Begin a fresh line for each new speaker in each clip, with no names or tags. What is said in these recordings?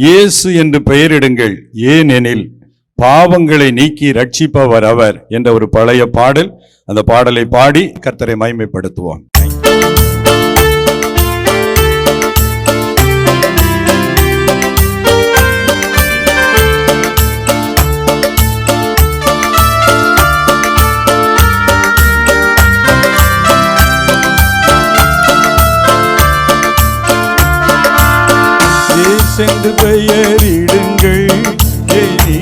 இயேசு என்று பெயரிடுங்கள். ஏனெனில் பாவங்களை நீக்கி ரட்சிப்பவர் அவர் என்ற ஒரு பழைய பாடல். அந்த பாடலை பாடி கர்த்தரை மகிமைப்படுத்துவோம்.
சென்று பெயரிடுங்கள். ஏனி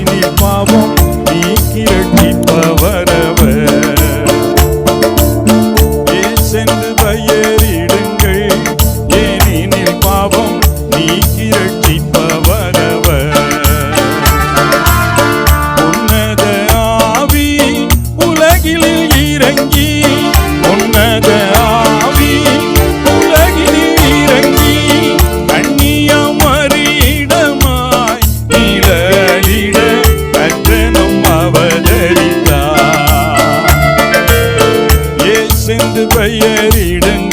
பெயரிடுங்கள்.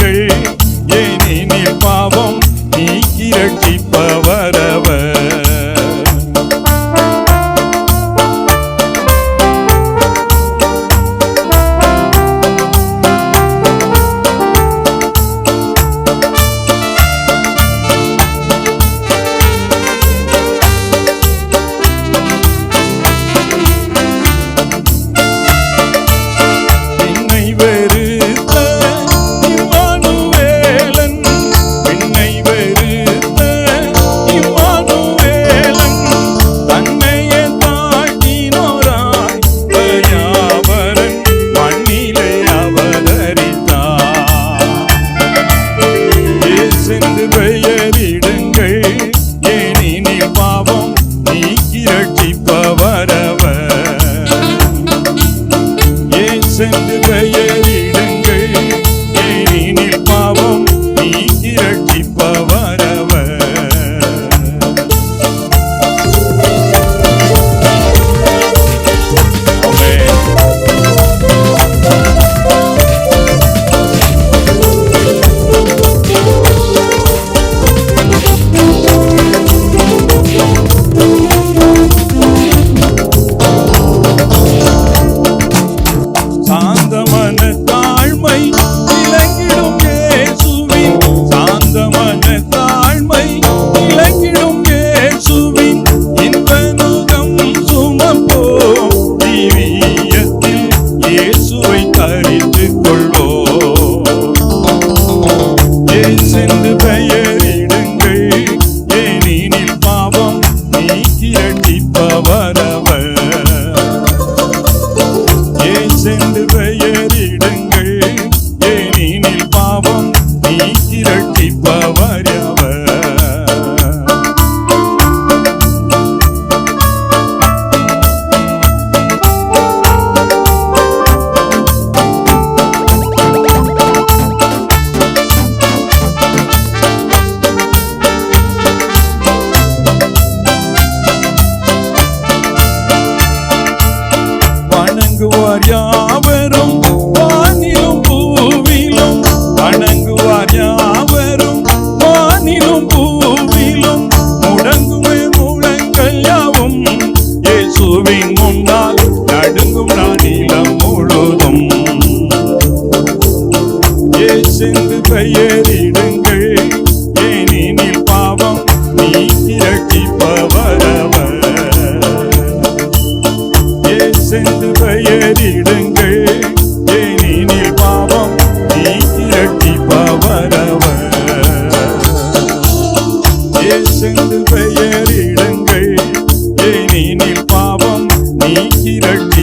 சென்று பெயரிடுங்கள். ஏனெனில் பாவம் நீ இரட்சிப்பவரவர் ஏன் சென்று பெயர் அவர் யாவரும் ஏனில் பாவம் நீ இரண்டு